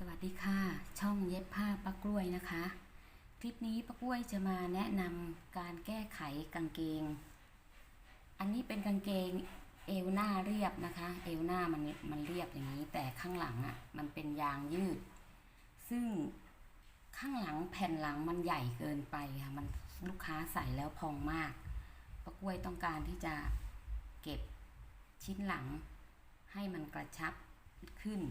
สวัสดีค่ะ ช่องเย็บผ้าป้ากล้วยนะคะ คลิปนี้ป้ากล้วยจะมาแนะนำการแก้ไขกางเกง อันนี้เป็นกางเกงเอวหน้าเรียบนะคะ เอวหน้ามันมันเรียบอย่างนี้ แต่ข้างหลังอะ่ะมันเป็นยางยืด ซึ่งข้างหลังแผ่นหลังมันใหญ่เกินไปค่ะมันลูกค้าใส่แล้วพองมากป้ากล้วยต้องการที่จะเก็บชิ้นหลังให้มันกระชับขึ้น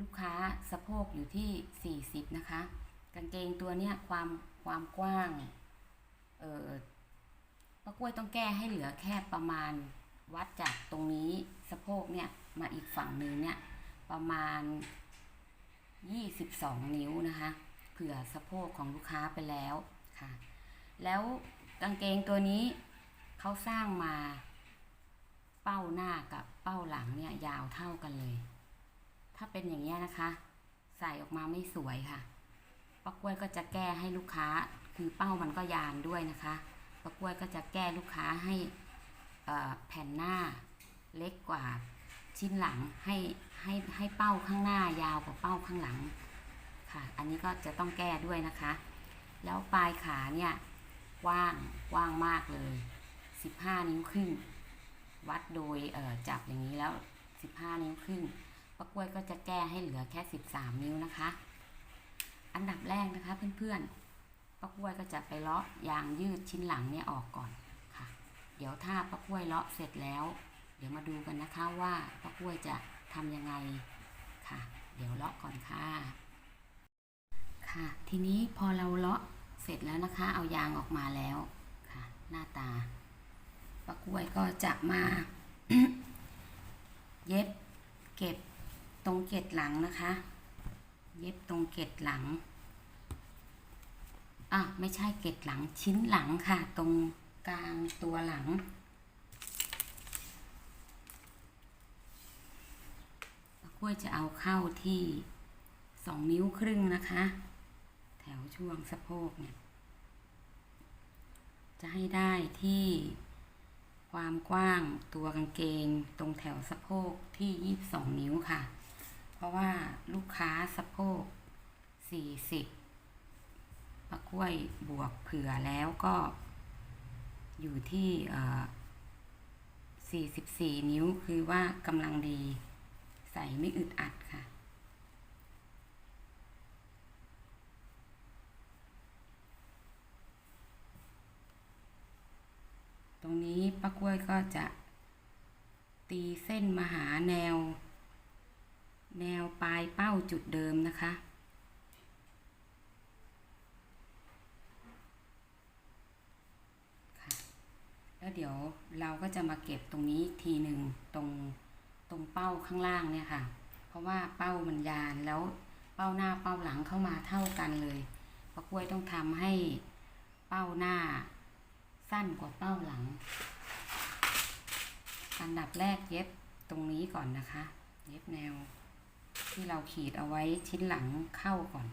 ลูกค้าสะโพกอยู่ที่ 40 นะคะ กางเกงตัวเนี้ยความความกว้าง เออป้ากล้วยต้องแก้ให้เหลือแค่ประมาณวัดจากตรงนี้สะโพกเนี่ยมาอีกฝั่งหนึ่งเนี่ยประมาณ 22 นิ้วนะคะ เผื่อสะโพกของลูกค้าไปแล้วค่ะ แล้วกางเกงตัวนี้เขาสร้างมาเป้าหน้ากับเป้าหลังเนี่ยยาวเท่ากันเลย ถ้าเป็นอย่างนี้นะคะ ใส่ออกมาไม่สวยค่ะป้ากล้วยก็จะแก้ให้ลูกค้า คือเป้ามันก็ยานด้วยนะคะป้ากล้วยก็จะแก้ลูกค้าให้แผ่นหน้าเล็กกว่าชิ้นหลังให้ให้ให้เป้าข้างหน้ายาวกว่าเป้าข้างหลังค่ะ อันนี้ก็จะต้องแก้ด้วยนะคะ แล้วปลายขาเนี่ยกว้างกว้างมากเลย 15 นิ้วครึ่งวัดโดยจับอย่างนี้แล้ว 15 นิ้วครึ่ง ป้ากล้วยก็จะแก้ให้เหลือแค่ 13 นิ้วนะคะ อันดับแรกนะคะเพื่อนๆป้ากล้วยก็จะไปเลาะยางยืดชิ้นหลังเนี่ยออกก่อนค่ะ เดี๋ยวถ้าป้ากล้วยเลาะเสร็จแล้ว เดี๋ยวมาดูกันนะคะว่าป้ากล้วยจะทำยังไงค่ะ เดี๋ยวเลาะก่อนค่ะ ค่ะ ทีนี้พอเราเลาะเสร็จแล้วนะคะ เอายางออกมาแล้วค่ะ หน้าตาป้ากล้วยก็จะมา เย็บเก็บ ตรงเกล็ดหลังนะคะ เย็บตรงเกล็ดหลังอะไม่ใช่เกล็ดหลังชิ้นหลังค่ะ ตรงกลางตัวหลัง กล้วยจะเอาเข้าที่สองนิ้วครึ่งนะคะ แถวช่วงสะโพกเนี่ย จะให้ได้ที่ความกว้างตัวกางเกง ตรงแถวสะโพกที่ 22 นิ้วค่ะ เพราะว่าลูกค้าสะโพก40ปะกล้วยบวกเผื่อแล้วก็อยู่ที่เอ่อ44 นิ้วคือว่ากำลังดี ใส่ไม่อึดอัดค่ะ ตรงนี้ป้ากล้วยก็จะตีเส้นมาหาแนว แนวปลายเป้าจุดเดิมนะคะ แล้วเดี๋ยวเราก็จะมาเก็บตรงนี้ทีหนึ่งตรงตรงเป้าข้างล่างเนี่ยค่ะ เพราะว่าเป้ามันยานแล้วเป้าหน้าเป้าหลังเข้ามาเท่ากันเลยป้ากล้วยต้องทำให้เป้าหน้าสั้นกว่าเป้าหลัง อันดับแรกเย็บตรงนี้ก่อนนะคะ เย็บแนว ที่เราขีดเอาไว้ชิ้นหลังเข้าก่อน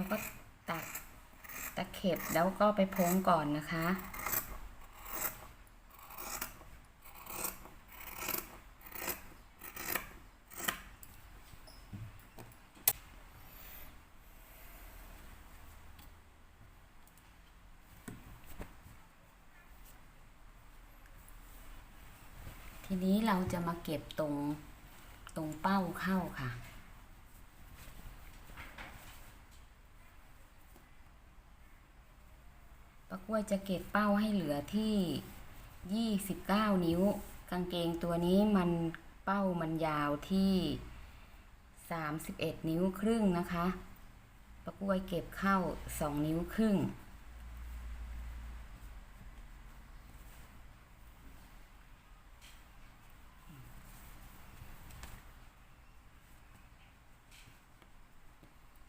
เราก็ตัดตะเข็บแล้วก็ไปพ้งก่อนนะคะ ทีนี้เราจะมาเก็บตรงตรงเป้าเข้าค่ะ ป้ากล้วยจะเก็บเป้าให้เหลือที่ 29 นิ้ว กางเกงตัวนี้มันเป้ามันยาวที่ 31 นิ้วครึ่งนะคะป้ากล้วยเก็บเข้าสองนิ้วครึ่ง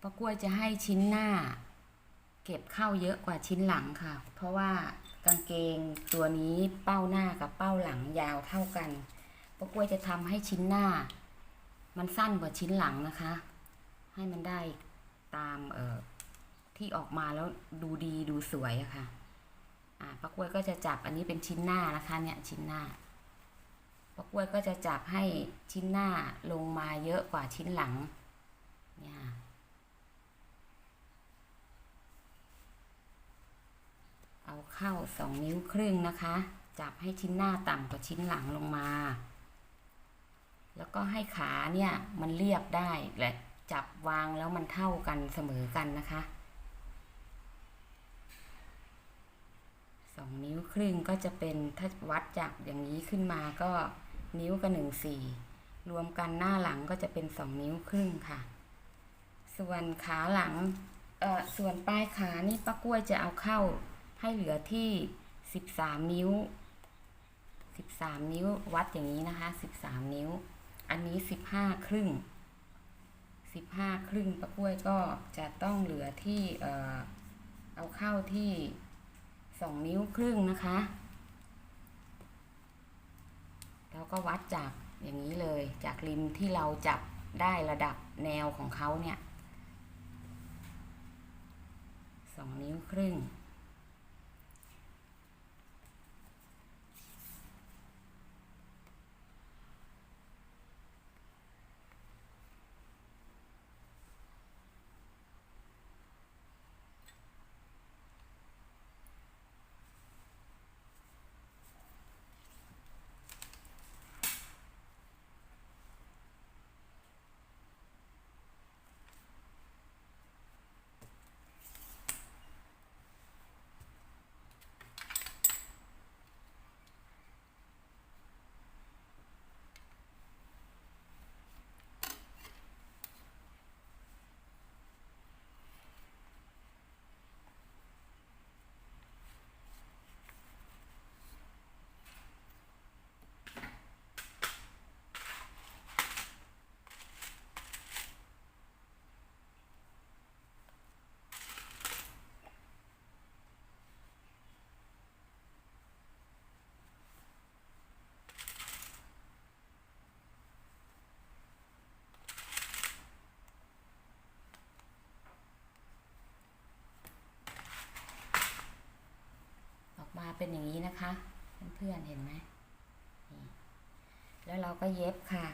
ป้ากล้วยจะให้ชิ้นหน้า เก็บเข้าเยอะกว่าชิ้นหลังค่ะ เพราะว่ากางเกงตัวนี้เป้าหน้ากับเป้าหลังยาวเท่ากันป้ากล้วยจะทำให้ชิ้นหน้า มันสั้นกว่าชิ้นหลังนะคะ ให้มันได้ตามเอ่อที่ออกมาแล้วดูดีดูสวยอะค่ะอ่าป้ากล้วยก็จะจับอันนี้เป็นชิ้นหน้านะคะเนี่ยชิ้นหน้าป้ากล้วยก็จะจับให้ชิ้นหน้าลงมาเยอะกว่าชิ้นหลัง เนี่ยค่ะ เข้าสองนิ้วครึ่งนะคะ จับให้ชิ้นหน้าต่ำกว่าชิ้นหลังลงมา แล้วก็ให้ขาเนี่ยมันเรียบได้และจับวางแล้วมันเท่ากันเสมอกันนะคะสองนิ้วครึ่งก็จะเป็นถ้าวัดจากอย่างนี้ขึ้นมาก็นิ้วกับหนึ่งสี่รวมกันหน้าหลังก็จะเป็นสองนิ้วครึ่งค่ะ ส่วนขาหลังเอ่อส่วนปลายขานี่ป้ากล้วยจะเอาเข้า ให้เหลือที่ 13 นิ้ว 13 นิ้ววัดอย่างนี้นะคะ 13 นิ้ว อันนี้ 15 ครึ่ง 15 ครึ่งป้ากล้วยก็จะต้องเหลือที่เอ่อเอาเข้าที่ 2 นิ้วครึ่งนะคะแล้วก็วัดจากอย่างนี้เลยจากริมที่เราจับได้ระดับแนวของเขาเนี่ย2นิ้วครึ่ง เป็นอย่างนี้นะคะ เพื่อนๆเห็นไหมแล้วเราก็เย็บค่ะ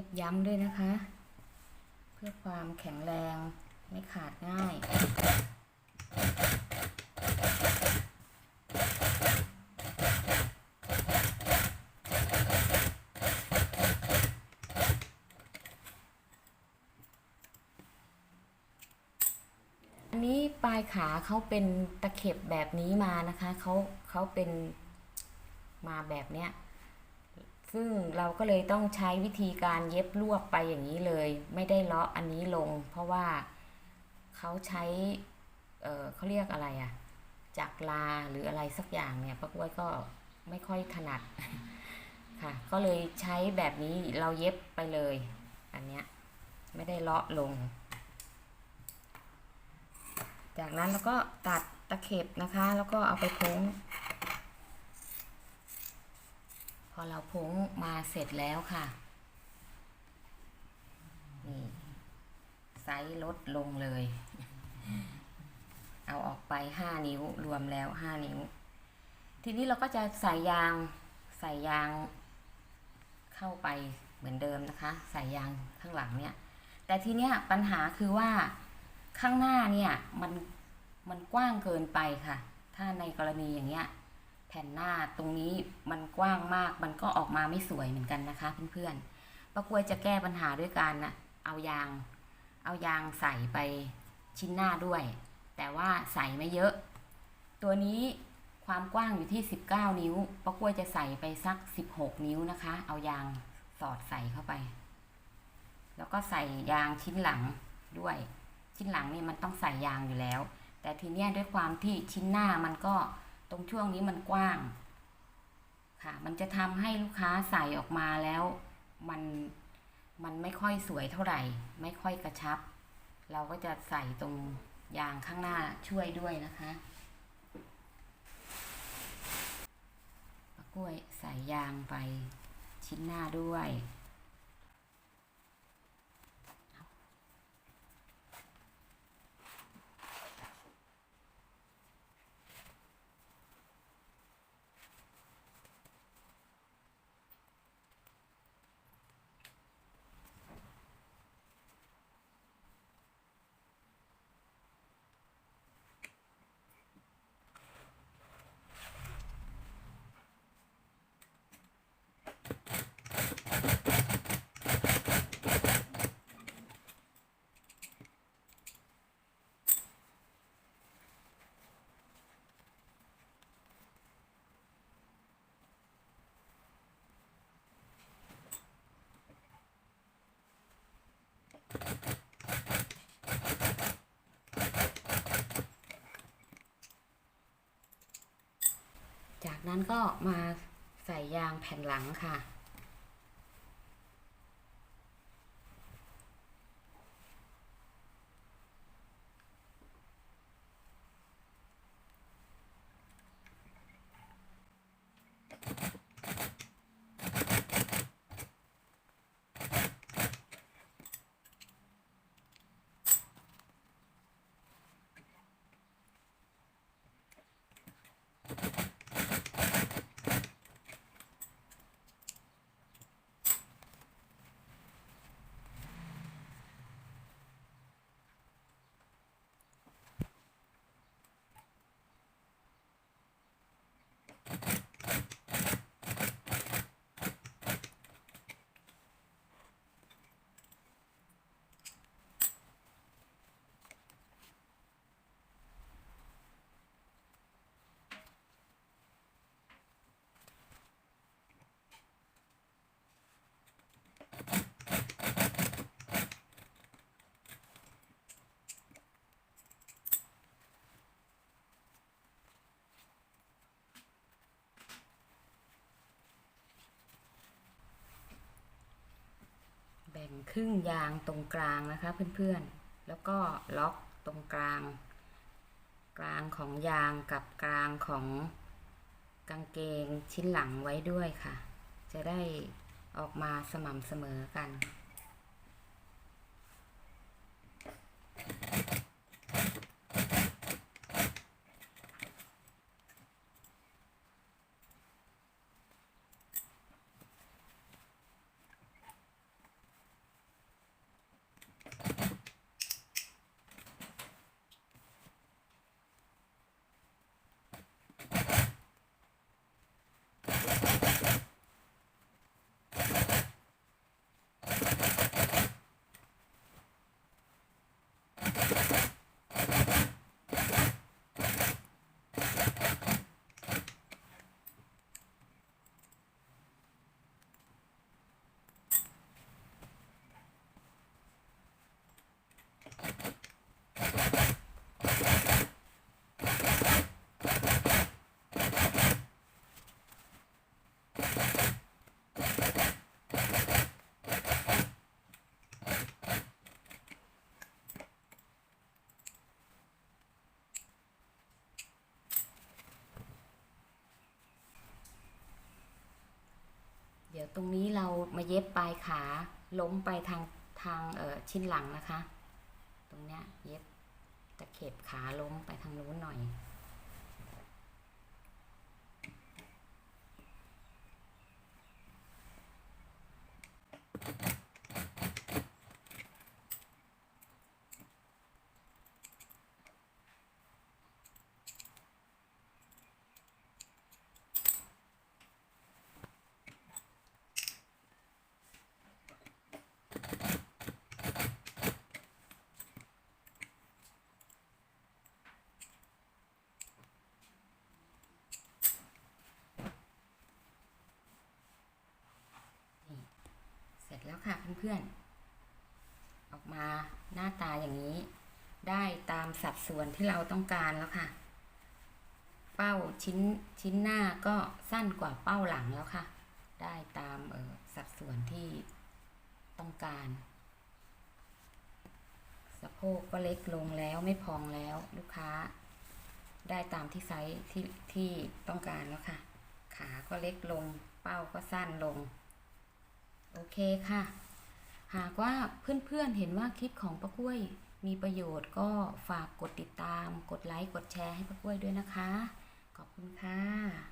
ย็บย้ำด้วยนะคะ เพื่อความแข็งแรงไม่ขาดง่ายอันนี้ปลายขาเขาเป็นตะเข็บแบบนี้มานะคะเขาเขาเป็นมาแบบเนี้ย ซึ่งเราก็เลยต้องใช้วิธีการเย็บลวกไปอย่างนี้เลย ไม่ได้เลาะอันนี้ลง เพราะว่าเขาใช้เออเขาเรียกอะไรอะจักรลาหรืออะไรสักอย่างเนี่ยป้ากล้วยก็ไม่ค่อยถนัดค่ะ ก็เลยใช้แบบนี้เราเย็บไปเลย อันเนี้ยไม่ได้เลาะลง จากนั้นเราก็ตัดตะเข็บนะคะ แล้วก็เอาไปพ้ง พ อเราพ้งมาเสร็จแล้วค่ะ นี่ไซส์ลดลงเลย เอาออกไปห้านิ้วรวมแล้วห้านิ้ว ทีนี้เราก็จะใส่ยางใส่ยางเข้าไปเหมือนเดิมนะคะ ใส่ยางข้างหลังเนี่ย แต่ทีเนี้ยปัญหาคือว่าข้างหน้าเนี่ยมันมันกว้างเกินไปค่ะ ถ้าในกรณีอย่างเงี้ย แผ่นหน้าตรงนี้มันกว้างมาก มันก็ออกมาไม่สวยเหมือนกันนะคะเพื่อนๆป้ากล้วยจะแก้ปัญหาด้วยการนะเอายาง เอายางใส่ไปชิ้นหน้าด้วย แต่ว่าใส่ไม่เยอะ ตัวนี้ความกว้างอยู่ที่ 19 นิ้วป้ากล้วยจะใส่ไปสัก 16 นิ้วนะคะ เอายางสอดใส่เข้าไป แล้วก็ใส่ยางชิ้นหลังด้วย ชิ้นหลังนี่มันต้องใส่ยางอยู่แล้ว แต่ทีเนี้ยด้วยความที่ชิ้นหน้ามันก็ ตรงช่วงนี้มันกว้าง ค่ะ มันจะทำให้ลูกค้าใส่ออกมาแล้วมันมันไม่ค่อยสวยเท่าไหร่ ไม่ค่อยกระชับ เราก็จะใส่ตรงยางข้างหน้าช่วยด้วยนะคะกล้วยใส่ยางไปชิ้นหน้าด้วย จากนั้นก็มาใส่ยางแผ่นหลังค่ะ แบ่งครึ่งยางตรงกลางนะคะเพื่อนๆ แล้วก็ล็อกตรงกลาง กลางของยางกับกลางของกางเกงชิ้นหลังไว้ด้วยค่ะ จะได้ออกมาสม่ำเสมอกัน เดี๋ยวตรงนี้เรามาเย็บปลายขาล้มไปทางทางเออชิ้นหลังนะคะ ตรงเนี้ยเย็บตะเข็บขาล้มไปทางนู้นหน่อย ค่ะเพื่อนๆ ออกมาหน้าตาอย่างนี้ ได้ตามสัดส่วนที่เราต้องการแล้วค่ะ เป้าชิ้นชิ้นหน้าก็สั้นกว่าเป้าหลังแล้วค่ะ ได้ตามออสัดส่วนที่ต้องการสะโพกก็เล็กลงแล้วไม่พองแล้วลูกค้า ได้ตามที่ไซส์ที่ที่ต้องการแล้วค่ะ ขาก็เล็กลง เป้าก็สั้นลง โอเคค่ะ หากว่าเพื่อนๆเห็นว่าคลิปของป้ากล้วยมีประโยชน์ก็ฝากกดติดตาม กดไลค์ กดแชร์ให้ป้ากล้วยด้วยนะคะ ขอบคุณค่ะ